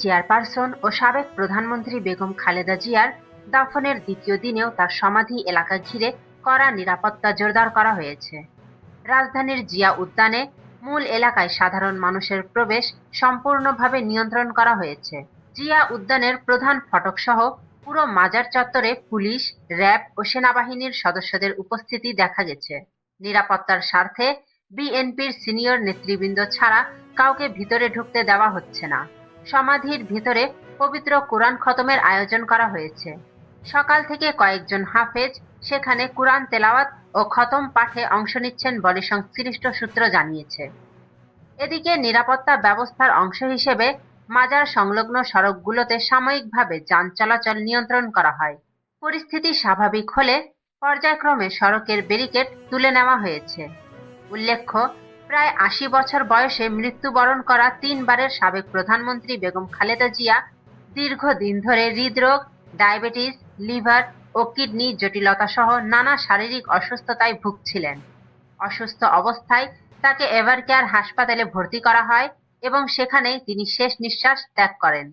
Chairperson ও সাবেক প্রধানমন্ত্রী বেগম খালেদা জিয়ার দাফনের দ্বিতীয় দিনেও তার সমাধি এলাকা ঘিরে কড়া নিরাপত্তা জোরদার করা হয়েছে। রাজধানীর জিয়া উদ্যানে মূল এলাকায় সাধারণ মানুষের প্রবেশ সম্পূর্ণভাবে নিয়ন্ত্রণ করা হয়েছে। জিয়া উদ্যানের প্রধান ফটক সহ পুরো মাজার চত্বরে পুলিশ, র্যাব ও সেনাবাহিনীর সদস্যদের উপস্থিতি দেখা গেছে। নিরাপত্তার স্বার্থে বিএনপির সিনিয়র নেতৃবৃন্দ ছাড়া কাউকে ভিতরে ঢুকতে দেওয়া হচ্ছে না। সমাধির ভিতরে পবিত্র কোরআন খতমের আয়োজন করা হয়েছে। সকাল থেকে কয়েকজন হাফেজ সেখানে কোরআন তেলাওয়াত ও খতম পাঠে অংশ নিচ্ছেন বলে সংশ্লিষ্ট সূত্র জানিয়েছে। এদিকে নিরাপত্তা ব্যবস্থার অংশ হিসেবে মাজার সংলগ্ন সড়কগুলোতে সাময়িকভাবে যান চলাচল নিয়ন্ত্রণ করা হয়। পরিস্থিতি স্বাভাবিক হলে পর্যায়ক্রমে সড়কের ব্যারিকেড তুলে নেওয়া হয়েছে। উল্লেখ্য প্রায় আশি বছর বয়সে মৃত্যুবরণ করা তিনবারের সাবেক প্রধানমন্ত্রী বেগম খালেদা জিয়া দীর্ঘদিন ধরে হৃদরোগ, ডায়াবেটিস, লিভার ও কিডনি জটিলতা সহ নানা শারীরিক অসুস্থতায় ভুগছিলেন। অসুস্থ অবস্থায় তাকে এভারকেয়ার হাসপাতালে ভর্তি করা হয় এবং সেখানেই তিনি শেষ নিঃশ্বাস ত্যাগ করেন।